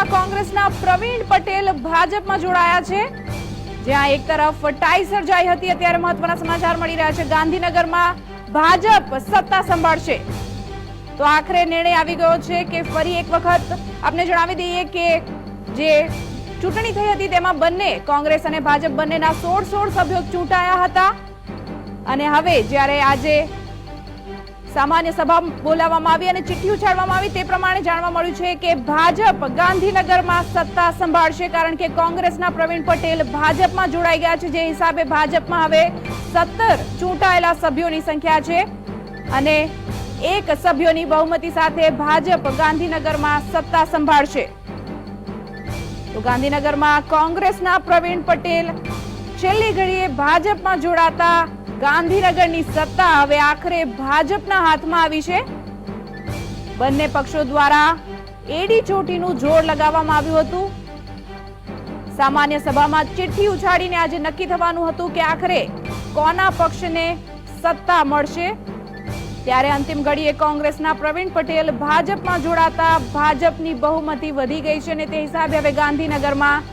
ગાંધીનગરમાં કોંગ્રેસના પ્રવીણ પટેલ ભાજપમાં જોડાયા છે, જ્યાં એક તરફ ટાઈ સર્જાઈ હતી, અત્યારે મહત્વના સમાચાર મળી રહ્યા છે. ગાંધીનગરમાં ભાજપ સત્તા સંભાળશે. તો આખરે નિર્ણય આવી ગયો છે કે ફરી એક વખત આપને જણાવી દઈએ કે જે ચૂંટણી થઈ હતી, તેમાં બંને કોંગ્રેસ અને ભાજપ બંનેના સોળ સોળ સભ્યો ચૂંટાયા હતા. અને હવે જ્યારે આજે સામાન્ય સભા બોલાવવામાં આવી અને ચિઠ્ઠી ઉછાળવામાં આવી. તે પ્રમાણે જાણવા મળ્યું છે કે ભાજપ ગાંધીનગરમાં સત્તા સંભાળશે કારણ કે કોંગ્રેસના પ્રવીણ પટેલ ભાજપમાં જોડાઈ ગયા છે. જે હિસાબે ભાજપમાં હવે સત્તર ચૂંટાયેલા સભ્યોની સંખ્યા છે અને એક સભ્યોની બહુમતી સાથે ભાજપ ગાંધીનગરમાં સત્તા સંભાળશે. તો ગાંધીનગરમાં કોંગ્રેસના પ્રવીણ પટેલ છેલ્લી ઘડીએ ભાજપમાં જોડાતા ગાંધીનગરની સત્તા હવે આખરે ભાજપના હાથમાં આવી છે. બંને પક્ષો દ્વારા એડી ચોટીનું જોર લગાવવામાં આવ્યું હતું. સામાન્ય સભામાં ચિઠ્ઠી ઉછાળીને આજે નક્કી થવાનું હતું કે આખરે કોના પક્ષને સત્તા મળશે? ત્યારે અંતિમ ઘડીએ કોંગ્રેસના પ્રવીણ પટેલ ભાજપમાં જોડાતા ભાજપની બહુમતી વધી ગઈ છે અને તે હિસાબે હવે ગાંધીનગરમાં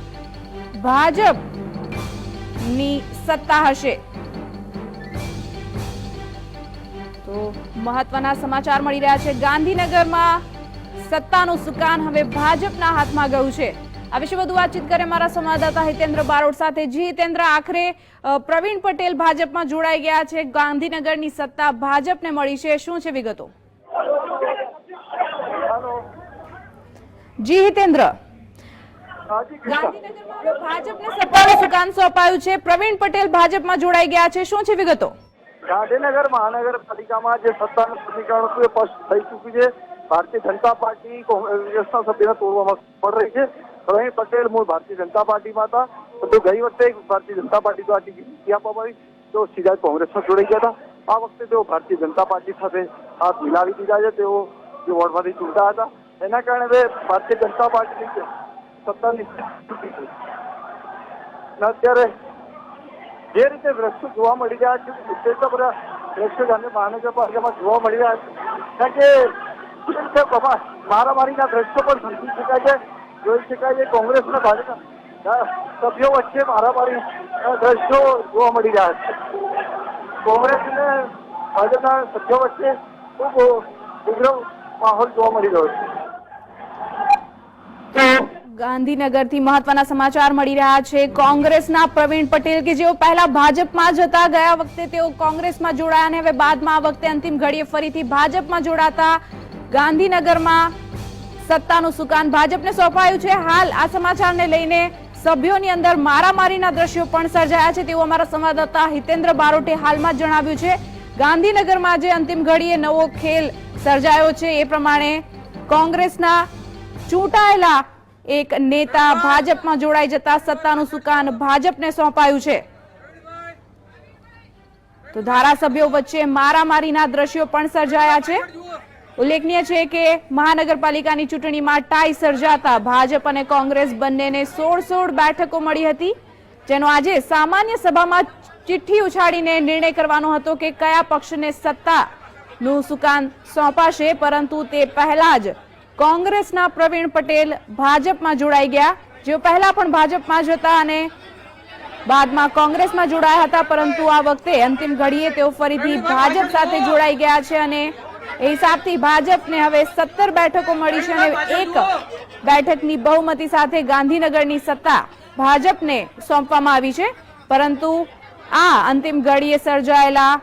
ભાજપની સત્તા હશે. તો મહત્વના સમાચાર મળી રહ્યા છે. ગાંધીનગરમાં સત્તાનું સુકાન હવે ભાજપના હાથમાં ગયું છે. આ વિશે વધુ વાતચીત કરે મારા સંવાદદાતા હિતેન્દ્ર બારોટ સાથે. જી હિતેન્દ્ર આખરે પ્રવીણ પટેલ ભાજપમાં જોડાઈ ગયા છે. ગાંધીનગરની સત્તા ભાજપને મળી છે. શું છે વિગતો? જી હિતેન્દ્ર. ગાંધીનગરમાં ભાજપને સત્તાનું સુકાન સોંપાયું છે. પ્રવીણ પટેલ ભાજપમાં જોડાઈ ગયા છે. શું છે વિગતો? ગાંધીનગર મહાનગરપાલિકામાં જે સત્તાનું સમીકરણ હતું એ સ્પષ્ટ થઈ ચૂક્યું છે. ભારતીય જનતા પાર્ટી કોંગ્રેસના સભ્યને તોડવામાં સફળ રહી છે. પ્રવીણ પટેલ મૂળ ભારતીય જનતા પાર્ટીમાં હતા. પરંતુ ગઈ વખતે ભારતીય જનતા પાર્ટી દ્વારા ટિકિટ આપવામાં આવી. તેઓ સીધા કોંગ્રેસમાં જોડાઈ ગયા હતા. આ વખતે તેઓ ભારતીય જનતા પાર્ટી સાથે હાથ મિલાવી દીધા છે. તેઓ જે વોર્ડમાંથી ચૂંટા હતા. એના કારણે હવે ભારતીય જનતા પાર્ટીની સત્તાની અત્યારે જે રીતે વૃક્ષો જોવા મળી રહ્યા છે એટલા બધા વૃક્ષો ગાંધી મહાનગરપાલિકામાં જોવા મળી રહ્યા છે. કારણ કે મારામારીના દ્રશ્યો પણ સમજી શકાય છે, જોઈ શકાય છે, કોંગ્રેસના ભાજપના સભ્યો વચ્ચે મારામારી દ્રશ્યો જોવા મળી રહ્યા છે. કોંગ્રેસ અને ભાજપના સભ્યો વચ્ચે ખૂબ ઉગ્ર માહોલ જોવા મળી રહ્યો છે. ગાંધીનગરથી મહત્વના સમાચાર મળી રહ્યા છે. કોંગ્રેસના પ્રવીણ પટેલ કે જેઓ પહેલા ભાજપમાં જતા ગયા વખતે તેઓ કોંગ્રેસમાં જોડાયા અને હવે બાદમાં આ વખતે અંતિમ ઘડીએ ફરીથી ભાજપમાં જોડાતા ગાંધીનગરમાં સત્તાનું સુકાન ભાજપને સોંપાયું છે. હાલ આ સમાચારને લઈને સભ્યોની અંદર મારામારીના દ્રશ્યો પણ સર્જાયા છે. તેવું અમારા સંવાદદાતા હિતેન્દ્ર બારોટે હાલમાં જણાવ્યું છે. ગાંધીનગરમાં જે અંતિમ ઘડીએ નવો ખેલ સર્જાયો છે. એ પ્રમાણે કોંગ્રેસના ચૂંટાયેલા એક નેતા ભાજપમાં જોડાઈ જતા સત્તાનું સુકાન ભાજપને સોંપાયું છે. તો ધારાસભ્યો વચ્ચે મારામારીના દ્રશ્યો પણ સર્જાયા છે. ઉલ્લેખનીય છે કે મહાનગરપાલિકાની ચૂંટણીમાં ટાઈ સર્જાતા ભાજપ અને કોંગ્રેસ બંનેને સોળ સોળ બેઠકો મળી હતી, જેનો આજે સામાન્ય સભામાં ચિઠ્ઠી ઉછાળીને નિર્ણય કરવાનો હતો કે કયા પક્ષને સત્તાનું સુકાન સોંપાશે, પરંતુ તે પહેલા જ કોંગ્રેસના પ્રવીણ પટેલ ભાજપમાં જોડાઈ ગયા. જેઓ પહેલા પણ ભાજપમાં જ હતા અને બાદમાં કોંગ્રેસમાં જોડાયા હતા પરંતુ આ વખતે અંતિમ ઘડીએ તેઓ ફરીથી ભાજપ સાથે જોડાઈ ગયા છે અને એ હિસાબથી ભાજપને હવે સત્તર બેઠકો મળી છે અને એક બેઠકની બહુમતી સાથે ગાંધીનગરની સત્તા ભાજપને સોંપવામાં આવી છે. પરંતુ આ અંતિમ ઘડીએ સર્જાયેલા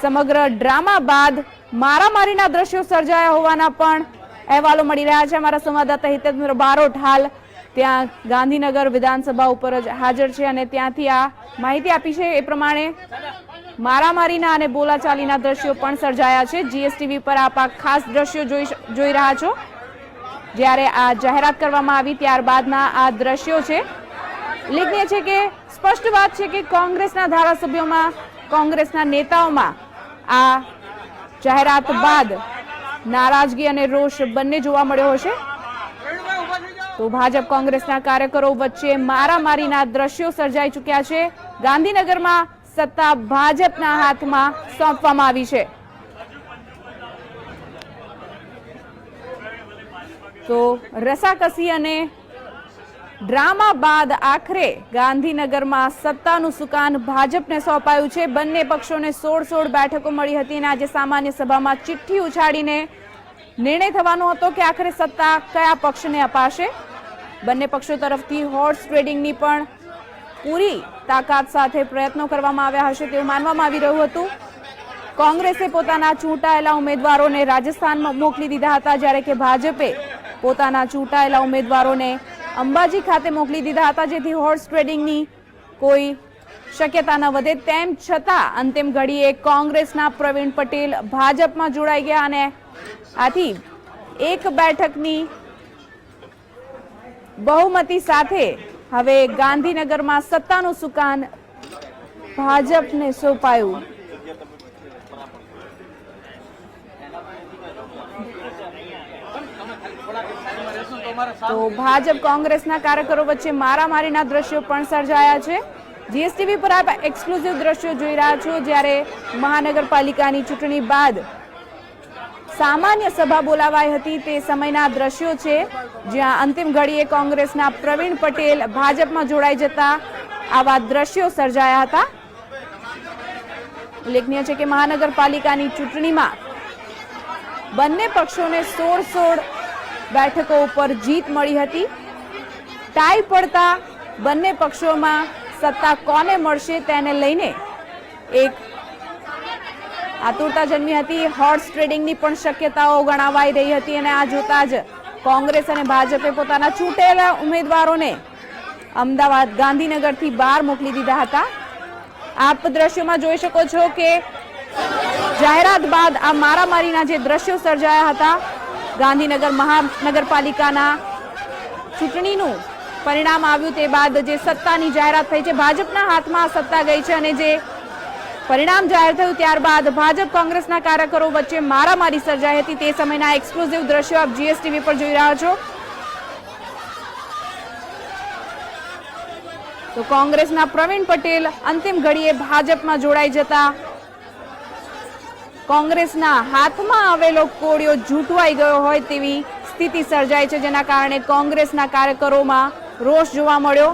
સમગ્ર ડ્રામા બાદ મારામારીના દ્રશ્યો સર્જાયા હોવાના પણ અહેવાલો મળી રહ્યા છે. અમારા સંવાદદાતા હિતેન્દ્ર બારોટ હાલ ત્યાં ગાંધીનગર વિધાનસભા ઉપર જ હાજર છે અને ત્યાંથી આ માહિતી આપી છે. એ પ્રમાણે મારામારીના અને બોલાચાલીના દ્રશ્યો પણ સર્જાયા છે. જીએસટીવી પર આપ આ ખાસ દ્રશ્યો જોઈ જોઈ રહ્યા છો. જ્યારે આ જાહેરાત કરવામાં આવી ત્યારબાદના આ દ્રશ્યો છે. ઉલ્લેખનીય છે કે સ્પષ્ટ વાત છે કે કોંગ્રેસના ધારાસભ્યોમાં કોંગ્રેસના નેતાઓમાં આ જાહેરાત બાદ નારાજગી અને રોષ બંને જોવા મળ્યો હશે. તો ભાજપ કોંગ્રેસના કાર્યકરો વચ્ચે મારામારીના દ્રશ્યો સર્જાઈ ચૂક્યા છે. ગાંધીનગરમાં સત્તા ભાજપના હાથમાં સોંપવામાં આવી છે. તો રસાકસી અને ડ્રામા બાદ આખરે ગાંધીનગરમાં સત્તાનું સુકાન ભાજપને સોંપાયું છે. બંને પક્ષોને સોળ સોળ બેઠકો મળી હતી અને આજે સામાન્ય સભામાં ચિઠ્ઠી ઉછાળીને નિર્ણય થવાનો હતો કે આખરે સત્તા કયા પક્ષને અપાશે? બંને પક્ષો તરફથી હોર્સ ટ્રેડિંગની પણ પૂરી તાકાત સાથે પ્રયત્નો કરવામાં આવ્યા હશે તેવું માનવામાં આવી રહ્યું હતું. કોંગ્રેસે પોતાના ચૂંટાયેલા ઉમેદવારોને રાજસ્થાનમાં મોકલી દીધા હતા જ્યારે કે ભાજપે પોતાના ચૂંટાયેલા ઉમેદવારોને અંબાજી ખાતે મોકલી દીધા હતા, જેથી હોર્સ ટ્રેડિંગની કોઈ શક્યતા ન વધે. તેમ છતાં, અંતિમ ઘડીએ કોંગ્રેસના પ્રવીણ પટેલ ભાજપમાં જોડાઈ ગયા અને આથી એક બેઠકની બહુમતી સાથે હવે ગાંધીનગરમાં સત્તાનું સુકાન ભાજપને સોંપાયું. તો ભાજપ કોંગ્રેસના કાર્યકરો વચ્ચે મારામારીના દ્રશ્યો પણ સર્જાયા છે. જીએસટીવી પર આપ એક્સક્લુઝિવ દ્રશ્યો જોઈ રહ્યા છો જ્યારે મહાનગરપાલિકાની ચૂંટણી બાદ સામાન્ય સભા બોલાવાઈ હતી તે સમયના દ્રશ્યો છે. જ્યાં અંતિમ ઘડીએ કોંગ્રેસના પ્રવીણ પટેલ ભાજપમાં જોડાઈ જતા આવા દ્રશ્યો સર્જાયા હતા. ઉલ્લેખનીય છે કે મહાનગરપાલિકાની ચૂંટણીમાં બંને પક્ષોને સોળ સોળ બેઠકો ઉપર જીત મળી હતી. ટાઈ પડતા બંને પક્ષોમાં સત્તા કોને મળશે તેને લઈને એક આતુરતા જન્મી હતી. હોર્સ ટ્રેડિંગની પણ શક્યતાઓ ગણાવાઈ રહી હતી અને આ જોતા જ કોંગ્રેસ અને ભાજપે પોતાના ચૂંટેલા ઉમેદવારોને અમદાવાદ ગાંધીનગરથી બહાર મોકલી દીધા હતા. આપ દ્રશ્યોમાં જોઈ શકો છો કે જાહેરાત બાદ આ મારામારીના જે દ્રશ્યો સર્જાયા હતા ગાંધીનગર મહાનગરપાલિકાના ચૂંટણીનું પરિણામ આવ્યું તે બાદ જે સત્તાની જાહેરાત થઈ છે, ભાજપના હાથમાં સત્તા ગઈ છે અને જે પરિણામ જાહેર થયું ત્યારબાદ ભાજપ કોંગ્રેસના કાર્યકરો વચ્ચે મારામારી સર્જાઈ હતી. તે સમયના એક્સક્લુઝિવ દ્રશ્યો આપ જીએસટીવી પર જોઈ રહ્યા છો. તો કોંગ્રેસના પ્રવીણ પટેલ અંતિમ ઘડીએ ભાજપમાં જોડાઈ જતા કોંગ્રેસના હાથમાં આવેલો કોળિયો ઝૂંટવાઈ ગયો હોય તેવી સ્થિતિ સર્જાઈ છે, જેના કારણે કોંગ્રેસના કાર્યકરોમાં રોષ જોવા મળ્યો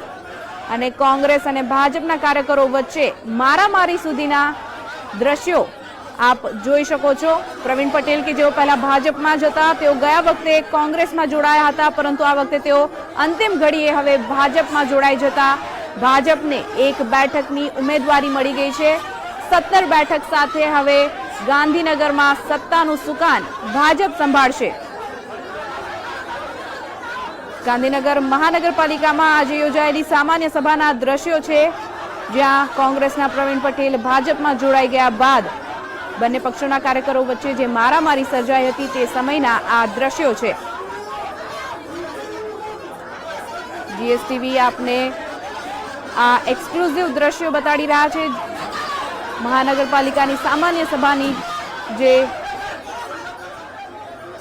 અને કોંગ્રેસ અને ભાજપના કાર્યકરો વચ્ચે મારામારી સુધીના દ્રશ્યો આપ જોઈ શકો છો. પ્રવીણ પટેલ કે જેઓ પહેલા ભાજપમાં જ હતા, તેઓ ગયા વખતે કોંગ્રેસમાં જોડાયા હતા, પરંતુ આ વખતે તેઓ અંતિમ ઘડીએ હવે ભાજપમાં જોડાઈ જતા. ભાજપને એક બેઠકની ઉમેદવારી મળી ગઈ છે. સત્તર બેઠક સાથે હવે ગાંધીનગરમાં સત્તાનું સુકાન ભાજપ સંભાળશે. ગાંધીનગર મહાનગરપાલિકામાં આજે યોજાયેલી સામાન્ય સભાના દ્રશ્યો છે, જ્યાં કોંગ્રેસના પ્રવીણ પટેલ ભાજપમાં જોડાઈ ગયા બાદ બંને પક્ષોના કાર્યકરો વચ્ચે જે મારામારી સર્જાઈ હતી તે સમયના આ દ્રશ્યો છે. જીએસટીવી આપને આ એક્સક્લુઝિવ દ્રશ્યો બતાડી રહ્યા છે મહાનગરપાલિકાની સામાન્ય સભાની જે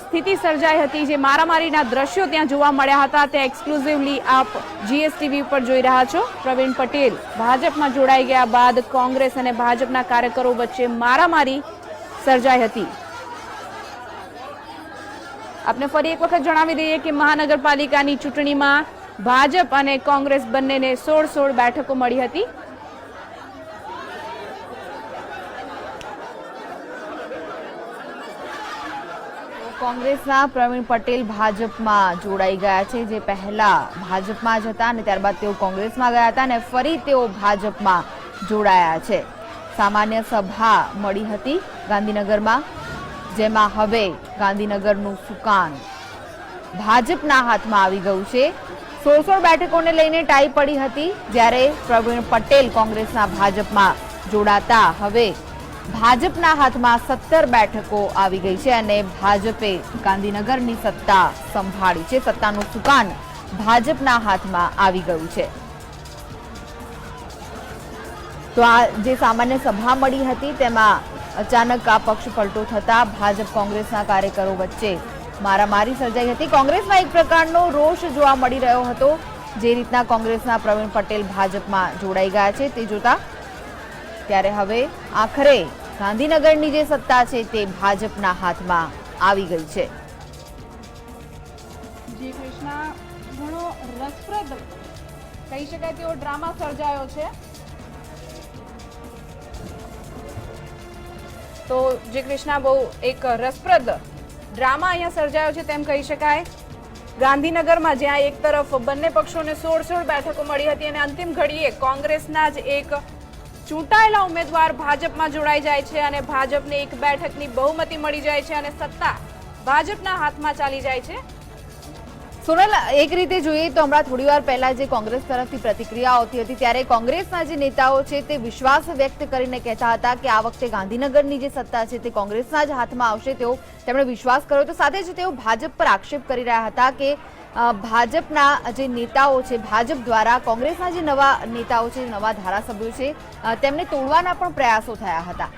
સ્થિતિ સર્જાઈ હતી, જે મારામારીના દ્રશ્યો ત્યાં જોવા મળ્યા હતા, તે એક્સક્લુઝિવલી આપ જીએસટીવી ઉપર જોઈ રહ્યા છો. પ્રવીણ પટેલ ભાજપમાં જોડાઈ ગયા બાદ કોંગ્રેસ અને ભાજપના કાર્યકરો વચ્ચે મારામારી સર્જાઈ હતી. આપને ફરી એક વખત જણાવી દઈએ કે મહાનગરપાલિકાની ચૂંટણીમાં ભાજપ અને કોંગ્રેસ બંનેને સોળ સોળ બેઠકો મળી હતી. કોંગ્રેસના પ્રવીણ પટેલ ભાજપમાં જોડાઈ ગયા છે, જે પહેલા ભાજપમાં જ હતા અને ત્યારબાદ તેઓ કોંગ્રેસમાં ગયા હતા અને ફરી તેઓ ભાજપમાં જોડાયા છે. સામાન્ય સભા મળી હતી ગાંધીનગરમાં, જેમાં હવે ગાંધીનગરનું સુકાન ભાજપના હાથમાં આવી ગયું છે. સોળ સોળ બેઠકોને લઈને ટાઈ પડી હતી, જ્યારે પ્રવીણ પટેલ કોંગ્રેસના ભાજપમાં જોડાતા. હવે ભાજપના હાથમાં સત્તર બેઠકો આવી ગઈ છે અને ભાજપે ગાંધીનગરની સત્તા સંભાળી છે. સત્તાનું સુકાન ભાજપના હાથમાં આવી ગયું છે. તો આ જે સામાન્ય સભા મળી હતી તેમાં અચાનક આ પક્ષ પલટો થતા ભાજપ કોંગ્રેસના કાર્યકરો વચ્ચે મારામારી સર્જાઈ હતી. કોંગ્રેસમાં એક પ્રકારનો રોષ જોવા મળી રહ્યો હતો. જે રીતના કોંગ્રેસના પ્રવીણ પટેલ ભાજપમાં જોડાઈ ગયા છે તે જોતા ત્યારે હવે આખરે ગાંધીનગરની જે સત્તા છે તે ભાજપના હાથમાં આવી ગઈ છે. કહી શકાય તેવો ડ્રામા સર્જાયો છે. તો જે કૃષ્ણા, બહુ એક રસપ્રદ ડ્રામા અહીંયા સર્જાયો છે તેમ કહી શકાય. ગાંધીનગરમાં જ્યાં એક તરફ બંને પક્ષોને સોળ સોળ બેઠકો મળી હતી અને અંતિમ ઘડીએ કોંગ્રેસના જ એક ચૂંટાયેલા ઉમેદવાર ભાજપમાં જોડાઈ જાય છે અને ભાજપને એક બેઠકની બહુમતી મળી જાય છે અને સત્તા ભાજપના હાથમાં ચાલી જાય છે. સોનલ, એક રીતે જોઈએ તો હમણાં થોડી વાર પહેલા જે કોંગ્રેસ તરફથી પ્રતિક્રિયા આવતી હતી, ત્યારે કોંગ્રેસના જે નેતાઓ છે તે વિશ્વાસ વ્યક્ત કરીને કહેતા હતા કે આ વખતે ગાંધીનગરની જે સત્તા છે તે કોંગ્રેસના જ હાથમાં આવશે. તેઓ તેમણે વિશ્વાસ કર્યો તો સાથે જ તેઓ ભાજપ પર આક્ષેપ કરી રહ્યા હતા કે ભાજપના જે નેતાઓ છે, ભાજપ દ્વારા કોંગ્રેસના જે નવા નેતાઓ છે, નવા ધારાસભ્યો છે તેમને તોડવાના પણ પ્રયાસો થયા હતા.